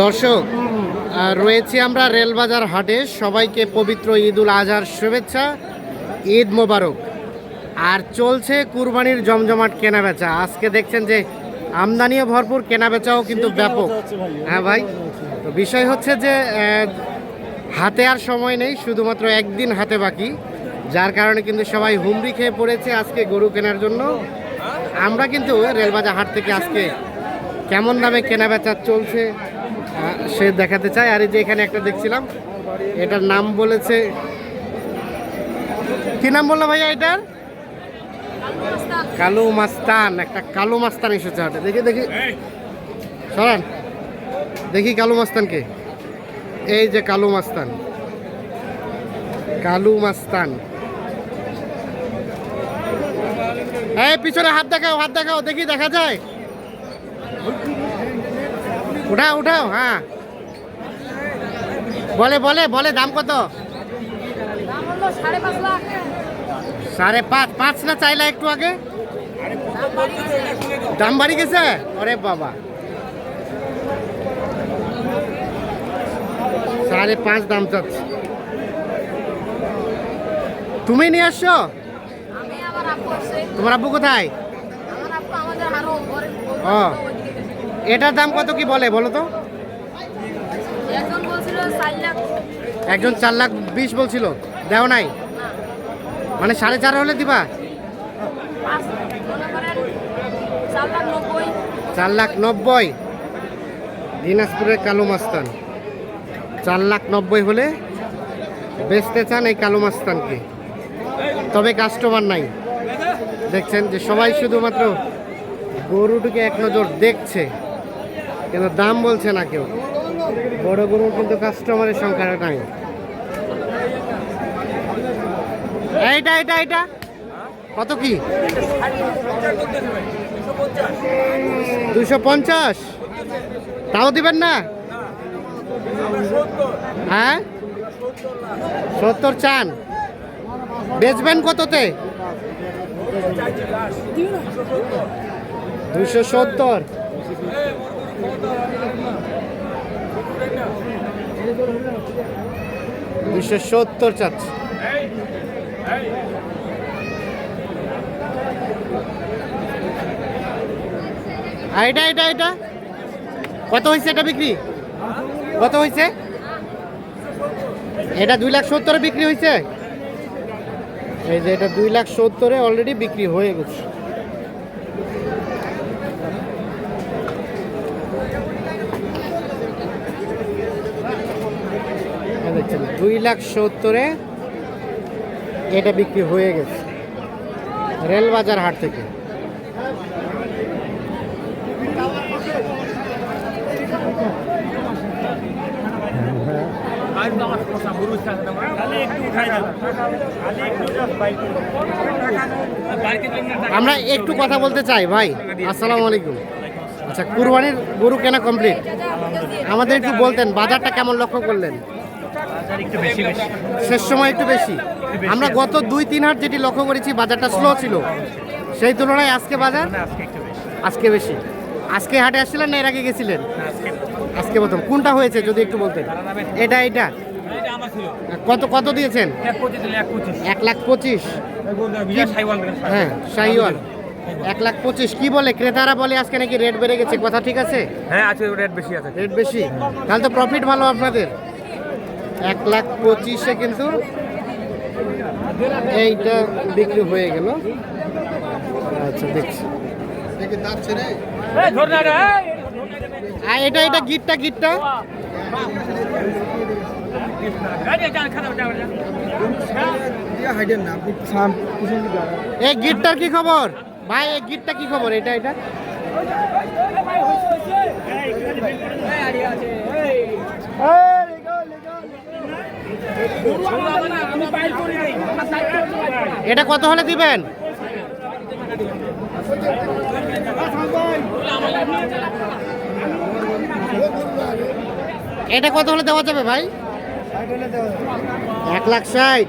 দর্শক রয়েছি আমরা রেলবাজার হাটে। সবাইকে পবিত্র ঈদ উল আজহার শুভেচ্ছা ঈদ মোবারক। আর চলছে কুরবানির জমজমাট কেনাবেচা। আজকে দেখছেন যে আমদানিও ভরপুর কেনাবেচাও কিন্তু ব্যাপক। হ্যাঁ ভাই? তো বিষয় হচ্ছে যে হাতে আর সময় নেই শুধুমাত্র একদিন হাতে বাকি। যার কারণে কিন্তু সবাই হুমড়ি খেয়ে পড়েছে আজকে গরু কেনার জন্য। আমরা কিন্তু রেলবাজার হাট থেকে আজকে কেমন দামে কেনা বেচা চলছে? সে দেখাতে চাই আর এই যে এখানে একটা দেখছিলাম, এটার নাম বলেছে কি নাম বলল ভাইয়া এটার? কালু মাস্তান, একটা কালু মাস্তান এসেছে হাটে দেখি দেখি। সরান। দেখি কালু মাস্তানকে এই যে কালু মাস্তান। কালু মাস্তান। এই, পিছনে হাত দেখাও হাত দেখাও, দেখি, দেখা যায়? উঠাও উঠাও হ্যাঁ। বলে বলে বলে দাম কত? সাড়ে পাঁচ পাঁচ না চাইলা একটু আগে? দাম বাড়ি গেছে? আরে বাবা। সাড়ে পাঁচ দাম চাচ্ছে। তুমি নিয়ে আসছো? তোমার আব্বু কোথায়? ও। এটার দাম কত কি বলে বলো তো? একজন চার লাখ। বিশ বলছিল দেও নাই? মানে সাড়ে চার হলে দিবা? চার লাখ নব্বই। দিনাজপুরের কালো মাস্তান। চার লাখ নব্বই হলে বেচতে চান এই কালো মাস্তানকে। তবে কাস্টমার নাই। দেখছেন যে সবাই শুধুমাত্র গরুটিকে এক নজর দেখছে। কিন্তু দাম বলছে না কেউ। বড় গরুর কিন্তু কাস্টমারের সংখ্যা নাই এইটা এটা এটা কত কি? দুশো পঞ্চাশ। তাও দিবেন না? হ্যাঁ? সত্তর চান। বেচবেন কততে? দুশো সত্তর। দুশো সত্তর চাচ্ছে। এটা এটা এটা? কত হয়েছে এটা বিক্রি? কত হয়েছে এটা দুই লাখ সত্তরে বিক্রি হয়েছে এই যে এটা দুই লাখ সত্তরে অলরেডি বিক্রি হয়ে গেছে এই দেখছেন, দুই লাখ সত্তরে এটা বিক্রি হয়ে গেছে রেলবাজার হাট থেকে। আমরা একটু কথা বলতে চাই, ভাই। আসসালামু আলাইকুম। আচ্ছা কুরবানির গরু কেনা কমপ্লিট আমাদের একটু বলতেন, বাজারটা কেমন লক্ষ্য করলেন? শেষ সময় একটু বেশি। আমরা গত দুই তিন হাট যেটি লক্ষ্য করেছি বাজারটা স্লো ছিল। সেই তুলনায় আজকে বাজার আজকে বেশি। আজকে হাটে আসছিলেন না এর আগে গেছিলেন? আজকে আজকে প্রথম। কোনটা হয়েছে যদি একটু বলতেন? এটা এটা। কত কত দিয়েছেন? এক লাখ পঁচিশ। হ্যাঁ শাহিওয়াল এক লাখ পঁচিশ। কি বলে? ক্রেতারা বলে আজকে নাকি রেট বেড়ে গেছে। কথা ঠিক আছে? হ্যাঁ আছে রেট বেশি আছে। রেট বেশি। তাহলে তো প্রফিট ভালো আপনাদের। এক লাখ পঁচিশে কিন্তু এইটা বিক্রি হয়ে গেল আচ্ছা দেখছি এই আর এটা এটা গিটটা গিটটা এই এই গিটটার কি খবর ভাই এই গিটটা কি খবর এটা এটা এটা কত হলে দিবেন? এটা কত হলে দেওয়া যাবে ভাই? এক লাখ ষাট।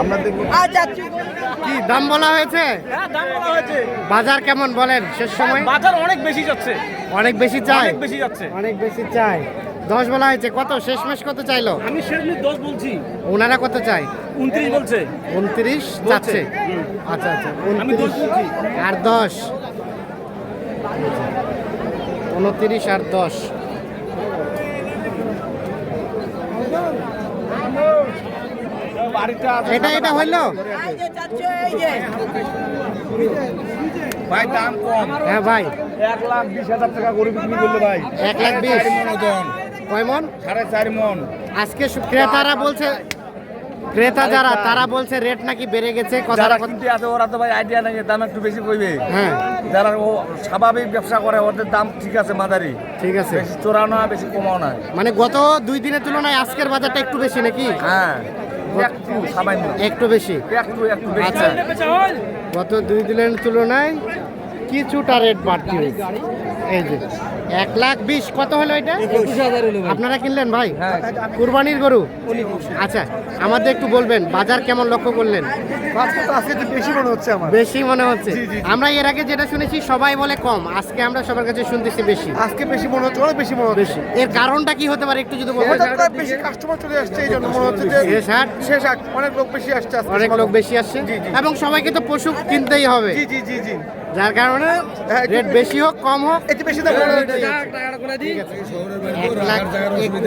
আমরা দেখব। কি দাম বলা হয়েছে? হ্যাঁ দাম বলা হয়েছে। বাজার কেমন বলেন? শেষ সময়? বাজার অনেক বেশি যাচ্ছে। অনেক বেশি চাই? অনেক বেশি যাচ্ছে। অনেক বেশি চাই। দশ বলা হয়েছে কত? শেষ মাস কত চাইলো? আমি সেগুলি দশ বলছি। ওনারা কত চাই? উনত্রিশ বলছে। উনত্রিশ যাচ্ছে? আচ্ছা আচ্ছা উনত্রিশ। আর দশ? উনত্রিশ আর দশ। এটা এটা হইল? ভাই দাম কম। হ্যাঁ ভাই। এক লাখ বিশ হাজার টাকা করে বিক্রি করল ভাই। এক লাখ বিশ। মন। কয় মন? সাড়ে চারি মন। আজকে ক্রেতারা বলছে ক্রেতা যারা তারা বলছে রেট নাকি বেড়ে গেছে যারা কিনতে আছে ওরা তো ভাই আইডিয়া নেই দাম একটু বেশি কইবে। হ্যাঁ। যারা ও স্বাভাবিক ব্যবসা করে ওদের দাম ঠিক আছে মাদারি। ঠিক আছে। বেশি চোরাও না বেশি কমাও না। মানে গত দুই দিনের তুলনায় আজকের বাজারটা একটু বেশি নাকি? হ্যাঁ। একটু বেশি আচ্ছা। গত দুই দিনের তুলনায় কিছুটা রেট বাড়তি হয়েছে। এই যে। এক লাখ বিশ কত হলো এটা? আপনারা কিনলেন ভাই? হ্যাঁ। কুরবানির গরু? আচ্ছা আমাদের একটু বলবেন বাজার কেমন লক্ষ্য করলেন? তো আজকে একটু বেশি মনে হচ্ছে আমার। বেশি মনে হচ্ছে। আমরা এর আগে যেটা শুনেছি সবাই বলে কম। আজকে আমরা সবার কাছে শুনতেছি বেশি। আজকে বেশি মনে হচ্ছে অনেক বেশি মনে হচ্ছে। বেশি। এর কারণটা কি হতে পারে একটু যদি বলবেন? বেশি কাস্টমার চলে আসছে এই জন্য মনে হচ্ছে যে শেষ হাট। শেষ আট অনেক লোক বেশি আসছে অনেক লোক বেশি আসছে। এবং সবাইকে তো পশু কিনতেই হবে। জি জি জি জি। যার কারণে হ্যাঁ, রেট বেশি হোক কম হোক। একটু বেশি দাম এক লাখ একুশ।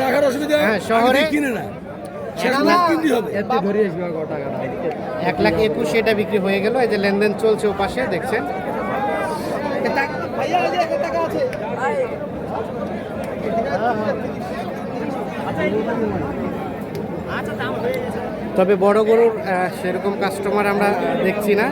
রাখার অসুবিধা? হ্যাঁ শহরে কিনে না। এক লাখ একুশ এটা বিক্রি হয়ে গেল। এই যে লেনদেন চলছে ও পাশে দেখছেন? তবে বড় গরুর সেরকম কাস্টমার আমরা দেখছি না।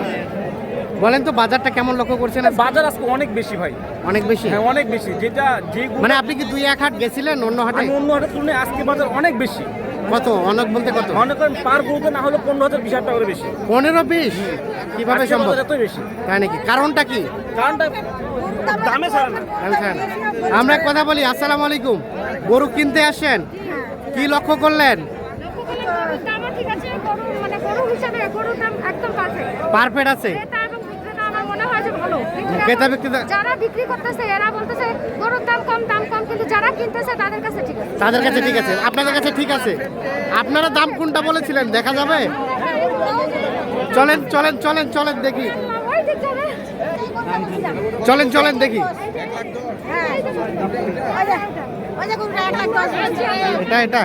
বলেন তো বাজারটা কেমন লক্ষ্য করছেন বাজার আজকে অনেক বেশি ভাই। অনেক বেশি? হ্যাঁ অনেক বেশি। যেটা যে মানে আপনি কি দুই এক হাট গেছিলেন অন্য হাটে? অন্য হাটের তুলনায় আজকে বাজার অনেক বেশি। কত? অনেক বলতে কত? অনেক করেন পার গরুতে না হলে পনেরো হাজার বিশ হাজার টাকা বেশি। পনেরো বিশ? কীভাবে সম্ভব? বাজার এতই বেশি। তাই নাকি? কারণটা কি? কারণটা দামে ছাড়া না। আমরা এক কথা বলি আসসালামু আলাইকুম। গরু কিনতে আসেন কি লক্ষ্য করলেন? ঠিক আছে গরু মানে গরু হিসাবে গরুর দাম একদম পারফেক্ট পারফেক্ট আছে ক্রেতা এবং বিক্রেতা আমার মনে হয় যে ভালো। ক্রেতা বিক্রেতা যারা বিক্রি করতেছে এরা বলতেছে গরুর দাম কম দাম কম কিন্তু যারা কিনতেছে তাদের কাছে ঠিক আছে। তাদের কাছে ঠিক আছে। আপনাদের কাছে ঠিক আছে। আপনারা দাম কোনটা বলেছিলেন? দেখা যাবে? চলেন চলেন চলেন চলেন দেখি। চলেন চলেন দেখি। এটা এটা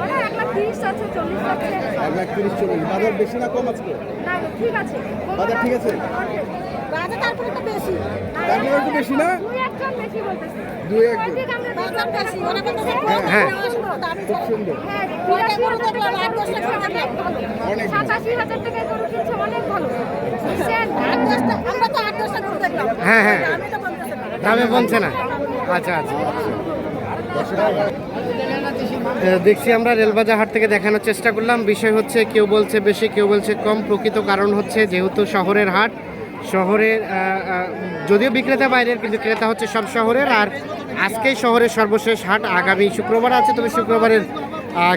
ওটা এক লাখ তিরিশ আছে চল্লিশ আছে এক লাখ তিরিশ চল্লিশ। বাজার বেশি না কম আজকে? না ঠিক আছে। বাজার ঠিক আছে? তারপরে তো বেশি। বেশি না? দুই একজন বেশি বলতেছে। দুই একজন। ওই দিকে আমরা বাজার বেশি হ্যাঁ। খুব সুন্দর। হ্যাঁ অনেক। সাতাশি হাজার টাকা গরু কিনছে অনেক ভালো। আমরা তো আট দশটা গরু দেখলাম। হ্যাঁ হ্যাঁ। আমি তো বলতেছি না। দামে বলছে না। আচ্ছা আচ্ছা। এ, দেখছি আমরা রেলবাজার হাট থেকে দেখানোর চেষ্টা করলাম। বিষয় হচ্ছে, কেউ বলছে বেশি, কেউ বলছে কম। প্রকৃত কারণ হচ্ছে, যেহেতু শহরের হাট, শহরের যদিও বিক্রেতা বাইরের, কিন্তু ক্রেতা হচ্ছে সব শহরের। আর আজকেই শহরের সর্বশেষ হাট, আগামী শুক্রবার আছে, তবে শুক্রবারের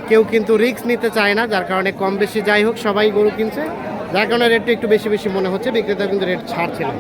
কেউ কিন্তু রিস্ক নিতে চায় না, যার কারণে কম বেশি যাই হোক, সবাই গরু কিনছে। যার কারণে রেটটা একটু বেশি বেশি মনে হচ্ছে বিক্রেতা কিন্তু রেট ছাড়ছে না।